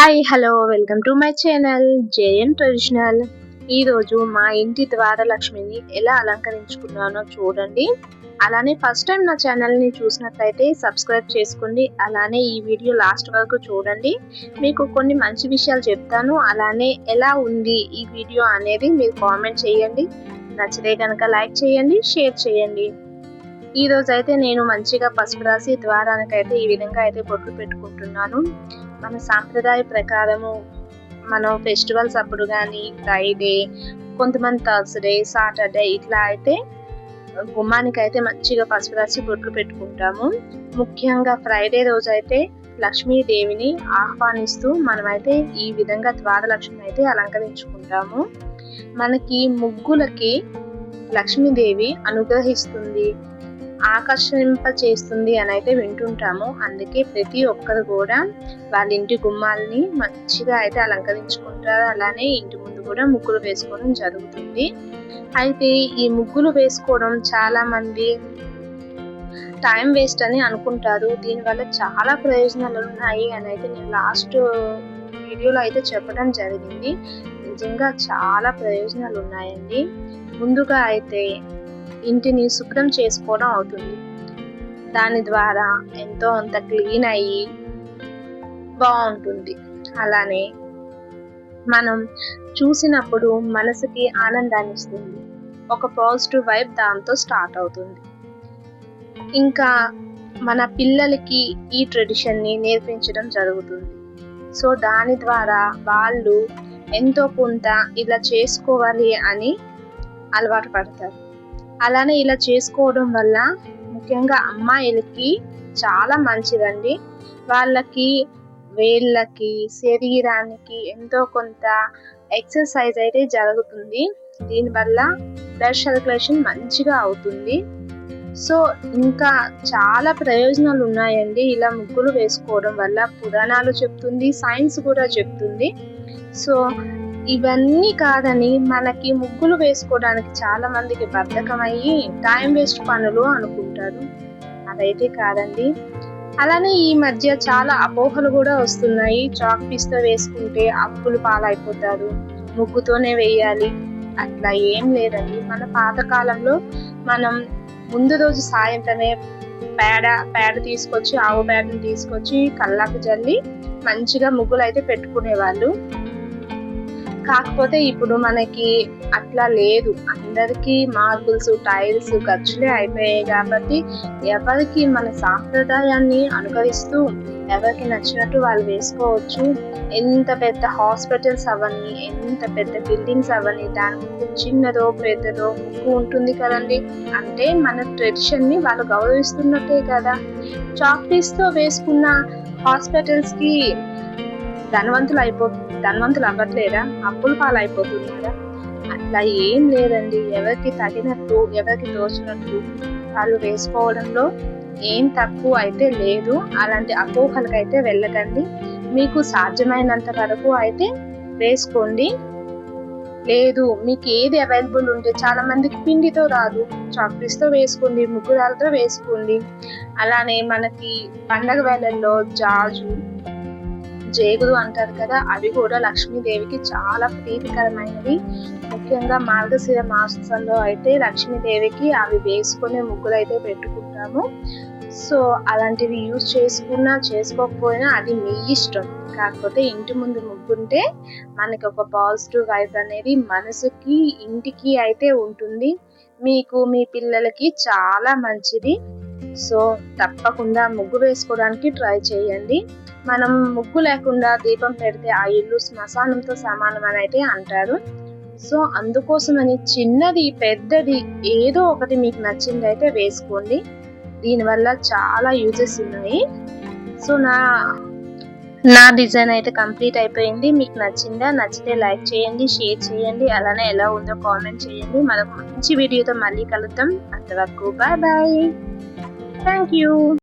Hi hello welcome to my channel JN traditional ఈరోజు మా ఇంటి ద్వారలక్ష్మిని ఎలా అలంకరించుకున్నానో చూడండి. అలానే ఫస్ట్ టైం నా ఛానల్ని చూసినట్లయితే సబ్స్క్రైబ్ చేసుకోండి. అలానే ఈ వీడియో లాస్ట్ వరకు చూడండి. మీకు కొన్ని మంచి విషయాలు చెప్తాను. అలానే ఎలా ఉంది ఈ వీడియో అనేది మీరు కామెంట్ చేయండి. నచ్చితే కనుక లైక్ చేయండి షేర్ చేయండి. ఈ రోజు అయితే నేను మంచిగా పసుపు రాసి ద్వారానికైతే ఈ విధంగా అయితే బొట్లు పెట్టుకుంటున్నాను. మన సాంప్రదాయ ప్రకారము మనం ఫెస్టివల్స్ అప్పుడు కానీ ఫ్రైడే కొంతమంది థర్స్డే సాటర్డే ఇట్లా అయితే గుమ్మానికి అయితే మంచిగా పసుపు రాసి బొట్లు పెట్టుకుంటాము. ముఖ్యంగా ఫ్రైడే రోజు అయితే లక్ష్మీదేవిని ఆహ్వానిస్తూ మనమైతే ఈ విధంగా ద్వారలక్ష్మిని అయితే అలంకరించుకుంటాము. మనకి ముగ్గులకి లక్ష్మీదేవి అనుగ్రహిస్తుంది. ఆకర్షింప చేస్తుంది అని అయితే వింటుంటాము. అందుకే ప్రతి ఒక్కరు కూడా వాళ్ళ ఇంటి గుమ్మాలని మంచిగా అయితే అలంకరించుకుంటారు. అలానే ఇంటి ముందు కూడా ముగ్గులు వేసుకోవడం జరుగుతుంది. అయితే ఈ ముగ్గులు వేసుకోవడం చాలా మంది టైం వేస్ట్ అని అనుకుంటారు. దీనివల్ల చాలా ప్రయోజనాలు ఉన్నాయి అని అయితే నేను లాస్ట్ వీడియోలో అయితే చెప్పడం జరిగింది. నిజంగా చాలా ప్రయోజనాలు ఉన్నాయండి. ముందుగా అయితే ఇంటిని శుభ్రం చేసుకోవడం అవుతుంది. దాని ద్వారా ఎంతో అంత క్లీన్ అయ్యి బాగుంటుంది. అలానే మనం చూసినప్పుడు మనసుకి ఆనందాన్ని ఇస్తుంది. ఒక పాజిటివ్ వైబ్ దాంతో స్టార్ట్ అవుతుంది. ఇంకా మన పిల్లలకి ఈ ట్రెడిషన్ని నేర్పించడం జరుగుతుంది. సో దాని ద్వారా వాళ్ళు ఎంతో కొంత ఇలా చేసుకోవాలి అని అలవాటు పడతారు. అలానే ఇలా చేసుకోవడం వల్ల ముఖ్యంగా అమ్మాయిలకి చాలా మంచిదండి. వాళ్ళకి వేళ్ళకి శరీరానికి ఎంతో కొంత ఎక్సర్సైజ్ అయితే జరుగుతుంది. దీనివల్ల బ్లడ్ సర్క్యులేషన్ మంచిగా అవుతుంది. సో ఇంకా చాలా ప్రయోజనాలు ఉన్నాయండి ఇలా ముగ్గులు వేసుకోవడం వల్ల. పురాణాలు చెప్తుంది సైన్స్ కూడా చెప్తుంది. సో ఇవన్నీ కాదని మనకి ముగ్గులు వేసుకోవడానికి చాలా మందికి బద్ధకం అయ్యి టైం వేస్ట్ పనులు అనుకుంటారు. అదైతే కాదండి. అలానే ఈ మధ్య చాలా అపోహలు కూడా వస్తున్నాయి. చాక్ పీస్తో వేసుకుంటే అప్పులు పాలైపోతారు. ముగ్గుతోనే వేయాలి. అట్లా ఏం లేదండి. మన పాతకాలంలో మనం ముందు రోజు సాయంత్రమే పేడ పేడ తీసుకొచ్చి ఆవు పేడను తీసుకొచ్చి కళ్ళకు జల్లి మంచిగా ముగ్గులు అయితే పెట్టుకునేవాళ్ళు. కాకపోతే ఇప్పుడు మనకి అట్లా లేదు. అందరికీ మార్బుల్స్ టైల్స్ ఖర్చులే అయిపోయాయి కాబట్టి ఎవరికి మన సాంప్రదాయాన్ని అనుకరిస్తూ ఎవరికి నచ్చినట్టు వాళ్ళు వేసుకోవచ్చు. ఎంత పెద్ద హాస్పిటల్స్ అవన్నీ ఎంత పెద్ద బిల్డింగ్స్ అవన్నీ దాని ముందు చిన్నదో పెద్దదో ముక్కు ఉంటుంది కదండి. అంటే మన ట్రెడిషన్ని వాళ్ళు గౌరవిస్తున్నట్టే కదా. చాక్పీస్తో వేసుకున్న హాస్పిటల్స్కి ధనవంతులు అయిపో ధనవంతులు అవ్వట్లేదా అప్పుల పాలు అయిపోతున్నారా అట్లా ఏం లేదండి. ఎవరికి తగినట్టు ఎవరికి తోచినట్టు వాళ్ళు వేసుకోవడంలో ఏం తక్కువ అయితే లేదు. అలాంటి అపోహలకైతే వెళ్ళకండి. మీకు సాధ్యమైనంత వరకు అయితే వేసుకోండి. లేదు మీకు ఏది అవైలబుల్ ఉంటే చాలా మందికి పిండితో రాదు. చాక్లెట్స్తో వేసుకోండి ముగ్గురాలతో వేసుకోండి. అలానే మనకి పండగ వేళల్లో జాజు జేగులు అంటారు కదా అవి కూడా లక్ష్మీదేవికి చాలా ప్రీతికరమైనవి. ముఖ్యంగా మార్గశిర మాసంలో అయితే లక్ష్మీదేవికి అవి వేసుకునే ముగ్గులు అయితే పెట్టుకుంటాము. సో అలాంటివి యూజ్ చేసుకున్నా చేసుకోకపోయినా అది మీ ఇష్టం. కాకపోతే ఇంటి ముందు ముగ్గుంటే మనకి ఒక పాజిటివ్ వైబ్ అనేది మనసుకి ఇంటికి అయితే ఉంటుంది. మీకు మీ పిల్లలకి చాలా మంచిది. సో తప్పకుండా ముగ్గు వేసుకోవడానికి ట్రై చేయండి. మనం ముగ్గు లేకుండా దీపం పెడితే ఆ ఇల్లు శ్మశానంతో సమానం అని అయితే అంటారు. సో అందుకోసమని చిన్నది పెద్దది ఏదో ఒకటి మీకు నచ్చింది అయితే వేసుకోండి. దీనివల్ల చాలా యూజెస్ ఉన్నాయి. సో నా నా డిజైన్ అయితే కంప్లీట్ అయిపోయింది. మీకు నచ్చిందా నచ్చితే లైక్ చేయండి షేర్ చేయండి. అలానే ఎలా ఉందో కామెంట్ చేయండి. మరొక మంచి వీడియోతో మళ్ళీ కలుద్దాం. అంతవరకు బాయ్ బాయ్ Thank you.